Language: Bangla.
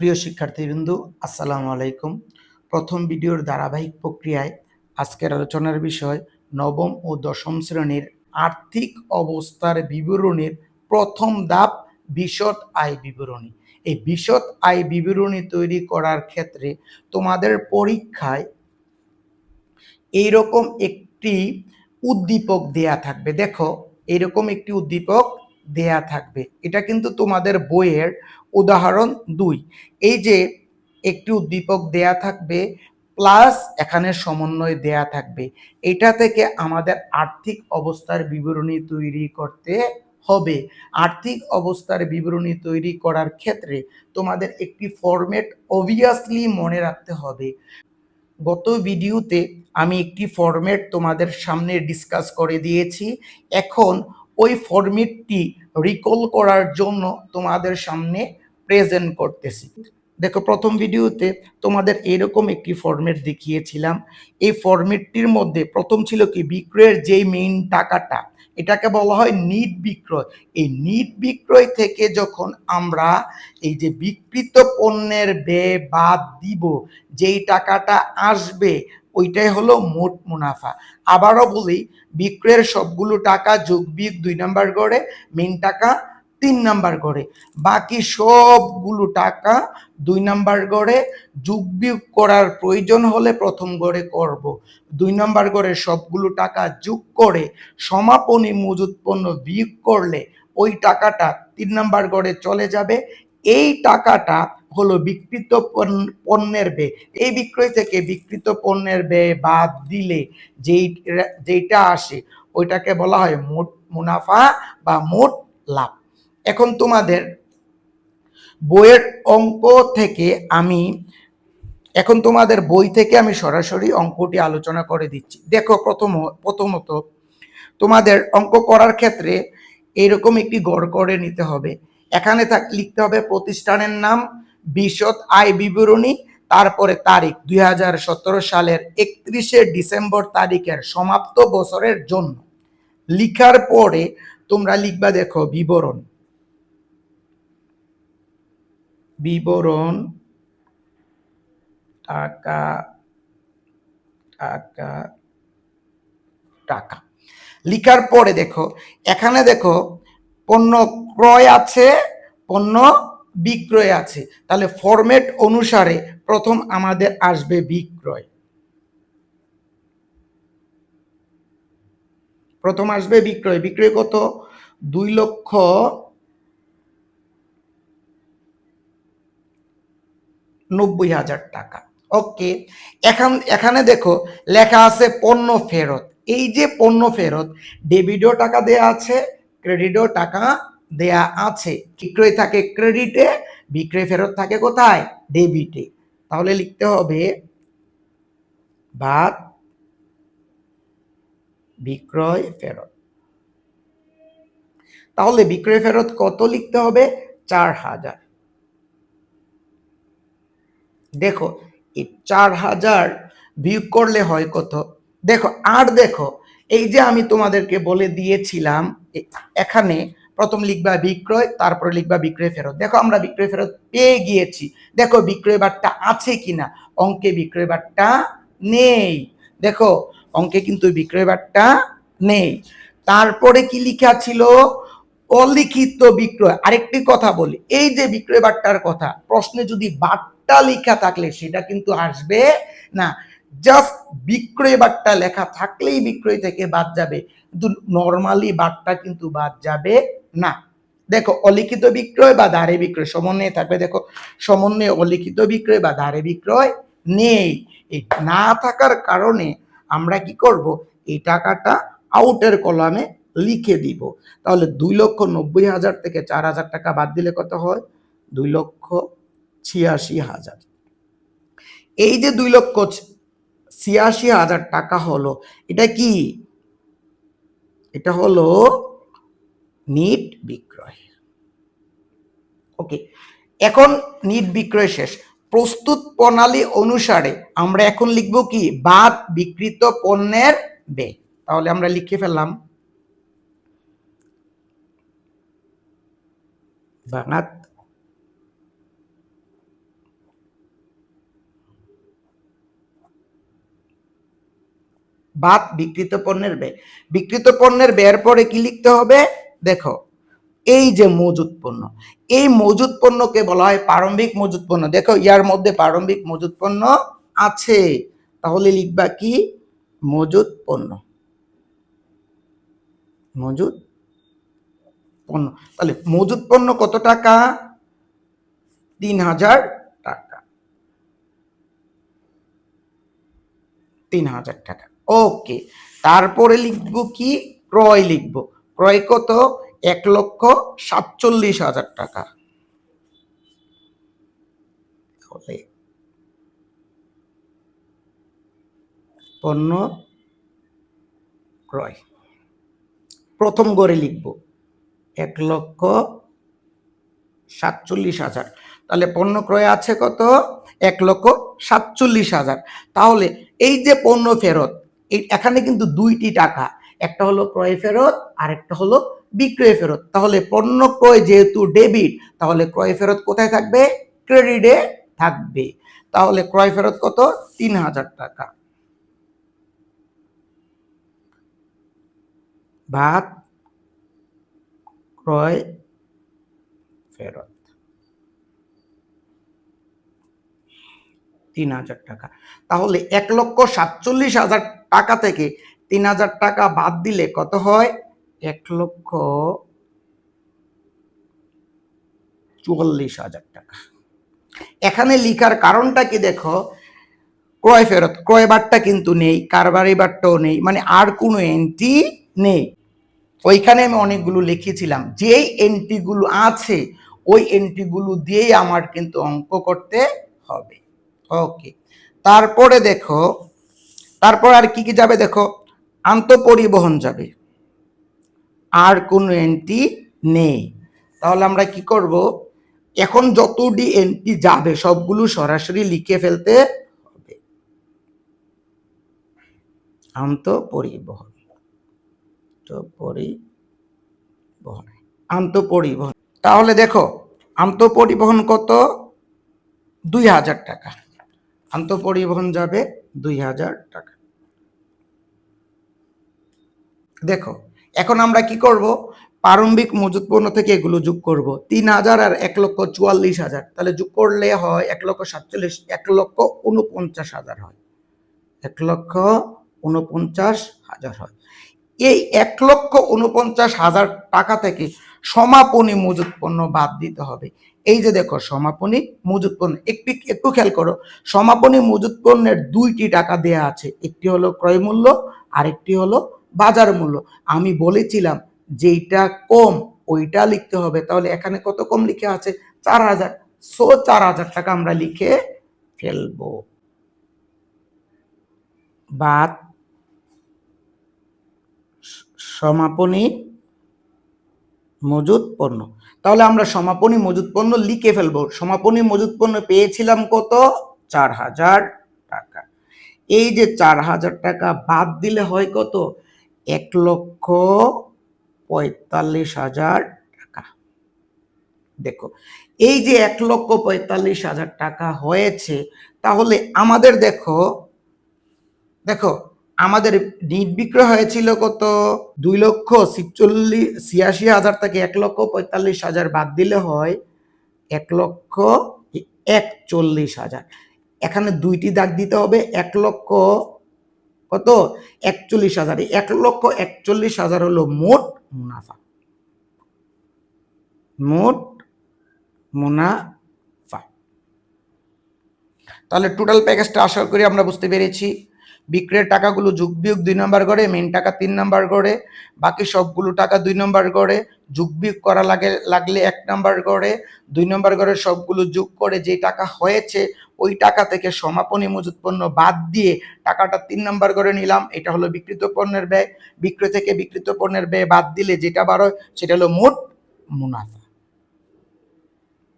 প্রিয় শিক্ষার্থীবৃন্দু, আসসালামু আলাইকুম। প্রথম ভিডিওর ধারাবাহিক প্রক্রিয়ায় আজকের আলোচনার বিষয় নবম ও দশম শ্রেণির আর্থিক অবস্থার বিবরণীর প্রথম ধাপ বিশদ আয় বিবরণী। এই বিশদ আয় বিবরণী তৈরি করার ক্ষেত্রে তোমাদের পরীক্ষায় এইরকম একটি উদ্দীপক দেয়া থাকবে। দেখো এরকম একটি উদ্দীপক দেয়া থাকবে। এটা কিন্তু তোমাদের বইয়ের উদাহরণ দুই। এই যে একটি উদ্দীপক দেয়া থাকবে, প্লাস এখানে সমন্বয় দেয়া থাকবে। এটা থেকে আমাদের আর্থিক অবস্থার বিবরণী তৈরি করতে হবে। আর্থিক অবস্থার বিবরণী তৈরি করার ক্ষেত্রে তোমাদের একটি ফরম্যাট অবভিয়াসলি মনে রাখতে হবে। গত ভিডিওতে আমি একটি ফরম্যাট তোমাদের সামনে ডিসকাস করে দিয়েছি। এখন ওই ফরম্যাটটি রিকল করার জন্য তোমাদের সামনে প্রেজেন্ট করতেছি। দেখো, প্রথম ভিডিওতে তোমাদের এরকম একটি ফরম্যাট দেখিয়েছিলাম। এই ফরম্যাটটির মধ্যে প্রথম ছিল কি? বিক্রয়ের যেই মেইন টাকাটা, এটাকে বলা হয় নিট বিক্রয়। এই নিট বিক্রয় থেকে যখন আমরা এই যে বিকৃত পণ্যের ব্যয় বাদ দিব, যেই টাকাটা আসবে ওইটাই হলো মোট মুনাফা। আবারও বলি, বিক্রয়ের সবগুলো টাকা যোগ বিয়োগ দুই নাম্বার গড়ে মেন টাকা তিন নাম্বার গড়ে। বাকি সবগুলো টাকা দুই নাম্বার গড়ে, যোগ বিয়োগ করার প্রয়োজন হলে প্রথম গড়ে করব। দুই নাম্বার গড়ে সবগুলো টাকা যোগ করে, সমাপনী মজুত পণ্য বিয়োগ করলে ওই টাকাটা তিন নাম্বার গড়ে চলে যাবে। এই টাকাটা হলো বিকৃত পণ্যের ব্যয়। এই বিক্রয় থেকে বিকৃত পণ্যের ব্যয় বাদ দিলে যেই, যেইটা আসে, ওইটাকে বলা হয় মোট মুনাফা বা মোট লাভ। এখন তোমাদের বইয়ের অঙ্ক থেকে আমি, এখন তোমাদের বই থেকে আমি সরাসরি অঙ্কটি আলোচনা করে দিচ্ছি। দেখো প্রথম, প্রথমত, তোমাদের অঙ্ক করার ক্ষেত্রে এরকম একটি গড় করে নিতে হবে। এখানে থাক, লিখতে হবে প্রতিষ্ঠানের নাম বিশদ আয় বিবরণী, তারপরে তারিখ দুই হাজার সতেরো সালের একত্রিশে ডিসেম্বর তারিখের সমাপ্ত বছরের জন্য। লিখার পরে তোমরা লিখবা দেখো বিবরণ। বিবরণ, টাকা টাকা টাকা। লিখার পরে দেখো, এখানে দেখো, পণ্য ক্রয় আছে, পণ্য বিক্রয় আছে। তাহলে ফরম্যাট অনুসারে প্রথম আমাদের আসবে বিক্রয়। প্রথম আসবে বিক্রয়। বিক্রয় কত? দুই লক্ষ নব্বই হাজার টাকা। ওকে, এখান, এখানে দেখো, লেখা আছে পণ্য ফেরত। এই যে পণ্য ফেরত, ডেবিটও টাকা দেয়া আছে, ক্রেডিটও টাকা দেয়া আছে। বিক্রয় থাকে ক্রেডিটে, বিক্রয় ফেরত থাকে কোথায়? ডেবিটে। তাহলে লিখতে হবে, বাদ, বিক্রয় ফেরত। তাহলে বিক্রয় ফেরত কত লিখতে হবে? চার হাজার। দেখো, এই চার হাজার বিয়োগ করলে হয় কত? দেখো, আর দেখো, এই যে আমি তোমাদেরকে বলে দিয়েছিলাম এখানে প্রথম লিখবা বিক্রয়, তারপরে লিখবা বিক্রয় ফেরত। দেখো আমরা বিক্রয় ফেরত পেয়ে গিয়েছি। দেখো বিক্রয় বারটা আছে কিনা? অঙ্কে বিক্রয় বারটা নেই। দেখো, অঙ্কে কিন্তু বিক্রয় বারটা নেই। তারপরে কি লিখা ছিল? অলিখিত বিক্রয়। আরেকটি কথা বলি, এই যে বিক্রয় বার্তার কথা, প্রশ্নে যদি বার্তা লেখা থাকলে সেটা কিন্তু আসবে না। জাস্ট বিক্রয় বার্তা লেখা থাকলেই বিক্রয় থেকে বাদ যাবে। কিন্তু নর্মালি বার্তা কিন্তু বাদ যাবে না। দেখো, অলিখিত বিক্রয় বা ধারে বিক্রয়, সমন্বয়ে থাকবে। দেখো, সমন্বয়ে অলিখিত বিক্রয় বা ধারে বিক্রয় নেই। এই না থাকার কারণে আমরা কি করব? এই টাকাটা আউটের কলামে লিখে দিব। তাহলে দুই লক্ষ নব্বই হাজার থেকে চার হাজার টাকা বাদ দিলে কত হয়? দুই লক্ষ ছিয়াশি হাজার। এই যে দুই লক্ষ ছিয়াশি হাজার টাকা হলো, এটা কি? এটা হলো নিট বিক্রয়। ওকে এখন নিট বিক্রয় শেষ। প্রস্তুত প্রণালী অনুসারে আমরা এখন লিখব কি? বাদ বিকৃত পণ্যের ব্যয়। তাহলে আমরা লিখে ফেললাম। বাদ বাদ বিকৃত পণ্যের ব্যয়। বিকৃত পণ্যের ব্যয়ের পরে কি লিখতে হবে? দেখো, এই যে মজুত পণ্য এই মজুত পণ্যকে বলা হয় প্রারম্ভিক মজুত পণ্য দেখো, ইয়ার মধ্যে প্রারম্ভিক মজুত পণ্য আছে। তাহলে লিখবা কি? মজুত পণ্য মজুত পণ্য তাহলে মজুত পণ্য কত টাকা? তিন হাজার টাকা। তিন হাজার টাকা। ওকে, তারপরে লিখব কি? ক্রয় লিখব। ক্রয় কত? এক লক্ষ সাতচল্লিশ হাজার টাকা। পণ্য ক্রয়। প্রথম গড়ে লিখব, এক লক্ষ সাতচল্লিশ হাজার। তাহলে পণ্য ক্রয় আছে কত? এক লক্ষ সাতচল্লিশ হাজার। তাহলে এই যে পণ্য ফেরত, এই এখানে কিন্তু দুইটি টাকা একটা হলো ক্রয় ফেরত আর একটা হলো বিক্রয় ফেরত। তাহলে পণ্য ক্রয় যেহেতু ডেবিট, তাহলে ক্রয় ফেরত কোথায় থাকবে? ক্রেডিটে থাকবে। তাহলে ক্রয় ফেরত কত? তিন হাজার টাকা। ভাত, ক্রয় ফেরত। তিন হাজার টাকা। তাহলে এক লক্ষ সাতচল্লিশ হাজার টাকা থেকে তিন হাজার টাকা বাদ দিলে কত হয়? এক লক্ষ চুয়াল্লিশ হাজার টাকা। এখানে লিখার কারণটা কি দেখো? ক্রয় ফেরত, ক্রয় বারটা কিন্তু নেই, কারবারি বারটাও নেই মানে আর কোনো এন্ট্রি নেই। ওইখানে আমি অনেকগুলো লিখেছিলাম, যেই এন্ট্রিগুলো আছে, ওই এন্ট্রিগুলো দিয়েই আমার কিন্তু অঙ্ক করতে হবে। ওকে তারপরে দেখো, তারপর আর কি কি যাবে দেখো? আন্তঃপরিবহন যাবে। আর কোনো এন্ট্রি নেই। তাহলে আমরা কি করব? এখন যতটি এন্ট্রি যাবে, সবগুলো সরাসরি লিখে ফেলতে হবে। আন্তঃপরিবহন। পরিবহন আন্তঃপরিবহন। তাহলে দেখো, আন্তঃপরিবহন কত? দুই হাজার টাকা। আন্তঃপরিবহন যাবে দুই হাজার টাকা। দেখো, এখন আমরা কি করব? প্রারম্ভিক মজুত পণ্য থেকে এগুলো যোগ করব। তিন হাজার আর এক লক্ষ চুয়াল্লিশ হাজার। তাহলে যোগ করলে হয় এক লক্ষ সাতচল্লিশ, এক লক্ষ উনপঞ্চাশ হাজার হয়। এক লক্ষ উনপঞ্চাশ হাজার হয়। এই এক লক্ষ উনপঞ্চাশ হাজার টাকা থেকে সমাপনী মজুত পণ্য বাদ দিতে হবে। এই যে দেখো, সমাপনী মজুত পণ্য একটু একটু খেয়াল করো। সমাপনী মজুত পণ্যের দুইটি টাকা দেয়া আছে। একটি হলো ক্রয় মূল্য, আরেকটি হলো বাজার মূল্য। আমি বলেছিলাম যেইটা কম, ওইটা লিখতে হবে। তাহলে এখানে কত কম লিখে আছে? চার হাজার। সো চার হাজার টাকা আমরা লিখে ফেলব। বাদ সমাপনী মজুদ পণ্য। তাহলে আমরা সমাপনী মজুদ পণ্য লিখে ফেলব। সমাপনী মজুদ পণ্য পেয়েছিলাম কত? চার হাজার টাকা। এই যে চার হাজার টাকা বাদ দিলে হয় কত? এক লক্ষ পঁয়তাল্লিশ হাজার টাকা। দেখো, এই যে এক লক্ষ পঁয়তাল্লিশ হাজার টাকা হয়েছে, তাহলে আমাদের দেখো দেখো, আমাদের নিট বিক্রয় হয়েছিল কত? দুই লক্ষ ছিচল্লিশ ছিয়াশি হাজার থেকে এক লক্ষ পঁয়তাল্লিশ হাজার বাদ দিলে হয় এক লক্ষ একচল্লিশ হাজার। এখানে দুইটি দাগ দিতে হবে, এক লক্ষ কত? একচল্লিশ হাজার। এক লক্ষ একচল্লিশ হাজার হলো মোট মুনাফা। মোট মুনাফা। তাহলে টোটাল প্যাকেজটা আশা করি আমরা বুঝতে পেরেছি। বিক্রয়ের টাকাগুলো যোগ বিয়োগ দুই নম্বর গড়ে মেন টাকা তিন নম্বর গড়ে, বাকি সবগুলো টাকা দুই নম্বর গড়ে, যোগ বিয়োগ করা লাগে, লাগলে এক নম্বর গড়ে, দুই নম্বর গড়ে সবগুলো যোগ করে যে টাকা হয়েছে ওই টাকা থেকে সমাপনী মজুত পণ্য বাদ দিয়ে টাকাটা তিন নম্বর করে নিলাম। এটা হলো বিকৃত পণ্যের ব্যয়। বিক্রয় থেকে বিকৃত পণ্যের ব্যয় বাদ দিলে যেটা বার সেটা হলো মোট মুনাফা।